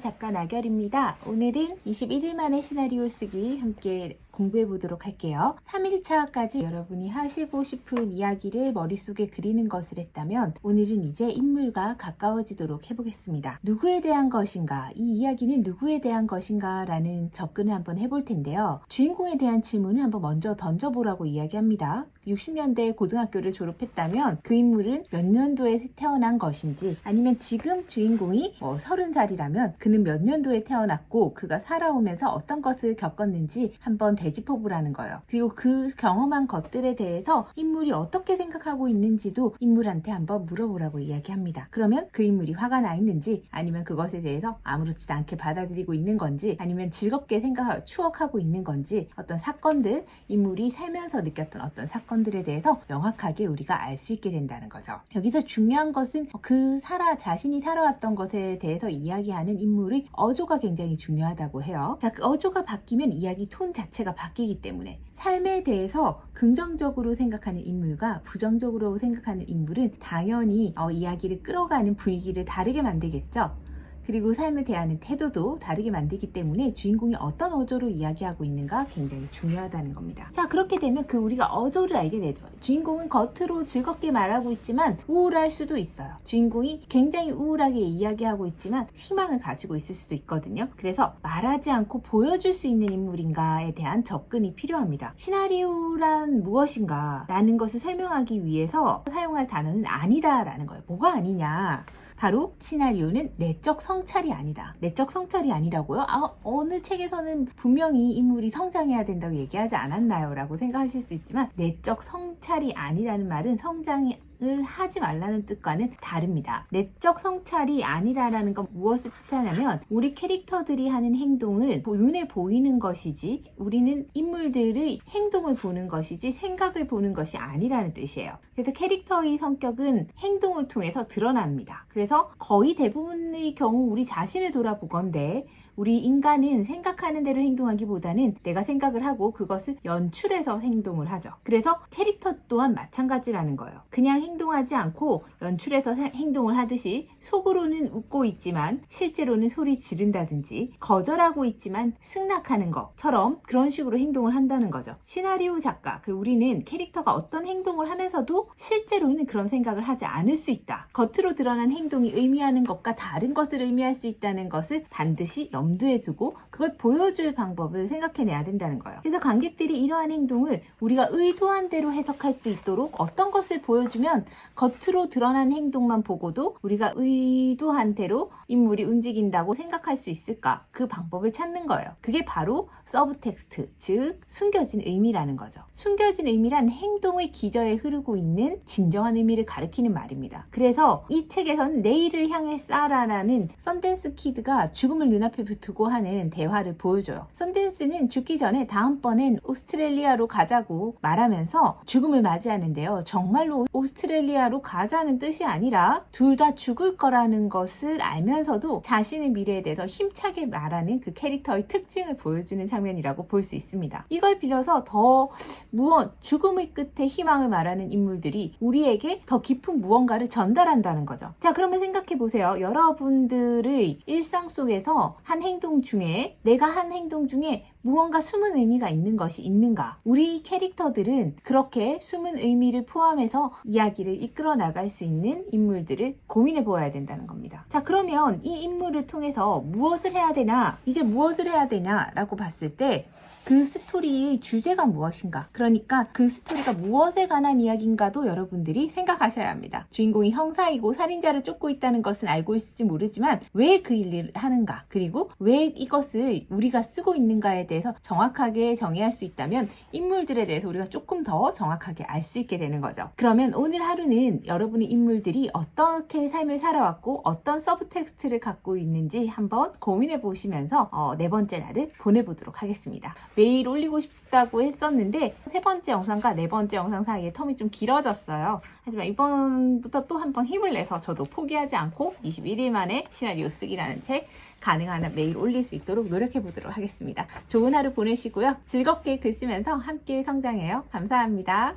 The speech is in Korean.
작가 나결입니다. 오늘은 21일 만에 시나리오 쓰기 함께 공부해 보도록 할게요. 3일차까지 여러분이 하시고 싶은 이야기를 머릿속에 그리는 것을 했다면 오늘은 이제 인물과 가까워지도록 해보겠습니다. 누구에 대한 것인가? 이 이야기는 누구에 대한 것인가? 라는 접근을 한번 해볼 텐데요. 주인공에 대한 질문을 한번 먼저 던져보라고 이야기합니다. 60년대 고등학교를 졸업했다면 그 인물은 몇 년도에 태어난 것인지 아니면 지금 주인공이 뭐 30살이라면 그는 몇 년도에 태어났고 그가 살아오면서 어떤 것을 겪었는지 한번 되짚어 보라는 거예요. 그리고 그 경험한 것들에 대해서 인물이 어떻게 생각하고 있는지도 인물한테 한번 물어보라고 이야기합니다. 그러면 그 인물이 화가 나 있는지 아니면 그것에 대해서 아무렇지도 않게 받아들이고 있는 건지 아니면 즐겁게 생각하고 추억하고 있는 건지 어떤 사건들 인물이 살면서 느꼈던 어떤 사건들에 대해서 명확하게 우리가 알 수 있게 된다는 거죠. 여기서 중요한 것은 그 살아 자신이 살아왔던 것에 대해서 이야기하는 인물의 어조가 굉장히 중요하다고 해요. 자, 그 어조가 바뀌면 이야기 톤 자체가 바뀌기 때문에 삶에 대해서 긍정적으로 생각하는 인물과 부정적으로 생각하는 인물은 당연히 어, 이야기를 끌어가는 분위기를 다르게 만들겠죠. 그리고 삶에 대하는 태도도 다르게 만들기 때문에 주인공이 어떤 어조로 이야기하고 있는가 굉장히 중요하다는 겁니다. 자, 그렇게 되면 그 우리가 어조를 알게 되죠. 주인공은 겉으로 즐겁게 말하고 있지만 우울할 수도 있어요. 주인공이 굉장히 우울하게 이야기하고 있지만 희망을 가지고 있을 수도 있거든요. 그래서 말하지 않고 보여줄 수 있는 인물인가에 대한 접근이 필요합니다. 시나리오란 무엇인가? 라는 것을 설명하기 위해서 사용할 단어는 아니다 라는 거예요. 뭐가 아니냐? 바로 시나리오는 내적 성찰이 아니다. 내적 성찰이 아니라고요? 아, 어느 책에서는 분명히 인물이 성장해야 된다고 얘기하지 않았나요? 라고 생각하실 수 있지만 내적 성찰이 아니라는 말은 성장이 을 하지 말라는 뜻과는 다릅니다. 내적 성찰이 아니다라는 건 무엇을 뜻하냐면 우리 캐릭터들이 하는 행동은 눈에 보이는 것이지 우리는 인물들의 행동을 보는 것이지 생각을 보는 것이 아니라는 뜻이에요. 그래서 캐릭터의 성격은 행동을 통해서 드러납니다. 그래서 거의 대부분의 경우 우리 자신을 돌아보건데 우리 인간은 생각하는 대로 행동하기보다는 내가 생각을 하고 그것을 연출해서 행동을 하죠. 그래서 캐릭터 또한 마찬가지라는 거예요. 그냥 행동하지 않고 연출해서 행동을 하듯이 속으로는 웃고 있지만 실제로는 소리 지른다든지 거절하고 있지만 승낙하는 것처럼 그런 식으로 행동을 한다는 거죠. 시나리오 작가, 그리고 우리는 캐릭터가 어떤 행동을 하면서도 실제로는 그런 생각을 하지 않을 수 있다. 겉으로 드러난 행동이 의미하는 것과 다른 것을 의미할 수 있다는 것을 반드시 염 두에 두고 그걸 보여줄 방법을 생각해내야 된다는 거예요. 그래서 관객들이 이러한 행동을 우리가 의도한 대로 해석할 수 있도록 어떤 것을 보여주면 겉으로 드러난 행동만 보고도 우리가 의도한 대로 인물이 움직인다고 생각할 수 있을까? 그 방법을 찾는 거예요. 그게 바로 서브 텍스트, 즉 숨겨진 의미라는 거죠. 숨겨진 의미란 행동의 기저에 흐르고 있는 진정한 의미를 가리키는 말입니다. 그래서 이 책에서는 내일을 향해 싸라라는 썬댄스 키드가 죽음을 눈앞에 두고 하는 대화를 보여줘요. 썬댄스는 죽기 전에 다음번엔 오스트레일리아로 가자고 말하면서 죽음을 맞이하는데요. 정말로 오스트레일리아로 가자는 뜻이 아니라 둘 다 죽을 거라는 것을 알면서도 자신의 미래에 대해서 힘차게 말하는 그 캐릭터의 특징을 보여주는 장면이라고 볼 수 있습니다. 이걸 빌려서 더 무언, 죽음의 끝에 희망을 말하는 인물들이 우리에게 더 깊은 무언가를 전달한다는 거죠. 자, 그러면 생각해 보세요. 여러분들의 일상 속에서 한 행동 중에 내가 한 행동 중에 무언가 숨은 의미가 있는 것이 있는가? 우리 캐릭터들은 그렇게 숨은 의미를 포함해서 이야기를 이끌어 나갈 수 있는 인물들을 고민해 보아야 된다는 겁니다. 자, 그러면 이 인물을 통해서 무엇을 해야 되나? 이제 무엇을 해야 되나? 라고 봤을 때 그 스토리의 주제가 무엇인가? 그러니까 그 스토리가 무엇에 관한 이야기인가도 여러분들이 생각하셔야 합니다. 주인공이 형사이고 살인자를 쫓고 있다는 것은 알고 있을지 모르지만 왜 그 일을 하는가? 그리고 왜 이것을 우리가 쓰고 있는가에 대해 서 정확하게 정의할 수 있다면 인물들에 대해서 우리가 조금 더 정확하게 알 수 있게 되는 거죠. 그러면 오늘 하루는 여러분의 인물들이 어떻게 삶을 살아왔고 어떤 서브텍스트를 갖고 있는지 한번 고민해 보시면서 어, 네 번째 날을 보내보도록 하겠습니다. 매일 올리고 싶다고 했었는데 세 번째 영상과 네 번째 영상 사이에 텀이 좀 길어졌어요. 하지만 이번부터 또 한번 힘을 내서 저도 포기하지 않고 21일 만에 시나리오 쓰기라는 책 가능한 한 매일 올릴 수 있도록 노력해 보도록 하겠습니다. 좋은 하루 보내시고요. 즐겁게 글 쓰면서 함께 성장해요. 감사합니다.